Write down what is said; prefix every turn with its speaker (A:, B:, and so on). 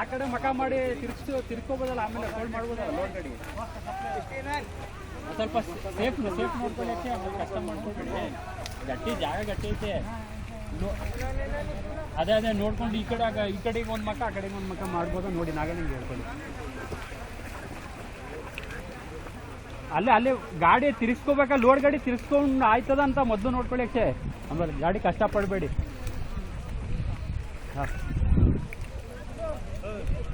A: ಆ ಕಡೆ ಮಕ ಮಾಡಿ ತಿರ್ಗಿಸು, ತಿರ್ಕೋಬೋದಲ್ಲ, ಆಮೇಲೆ ಫೋಲ್ಡ್ ಮಾಡ್ಬೋದಲ್ಲ ಸ್ವಲ್ಪ ಸೇಫ್ ಸೇಫ್ ನೋಡ್ಕೊಳ್ಳಿ ಅಕ್ಷಯ್ ಆಮೇಲೆ ಕಷ್ಟ ಮಾಡ್ಕೊಬೇಡಿ ಗಟ್ಟಿ ಜಾಗ ಗಟ್ಟಿ ಐತೆ. ಅದೇ ಅದೇ, ನೋಡ್ಕೊಂಡು ಈ ಕಡೆ ಈ ಕಡೆಗೆ ಒಂದು ಮಕ, ಆ ಕಡೆಗೆ ಒಂದು ಮಕ ಮಾಡ್ಬೋದು ನೋಡಿ ನಾಗ ನಿಮ್ಗೆ ಹೇಳ್ಕೊಳ್ಳಿ. ಅಲ್ಲೇ ಅಲ್ಲೇ ಗಾಡಿ ತಿರ್ಸ್ಕೋಬೇಕಾ ಲೋಡ್ ಗಾಡಿ ತಿರ್ಸ್ಕೊಂಡು ಆಯ್ತದ ಅಂತ ಮೊದಲು ನೋಡ್ಕೊಳ್ಳಿ ಆಮೇಲೆ ಗಾಡಿ ಕಷ್ಟಪಡಬೇಡಿ. ಹಾಂ. good.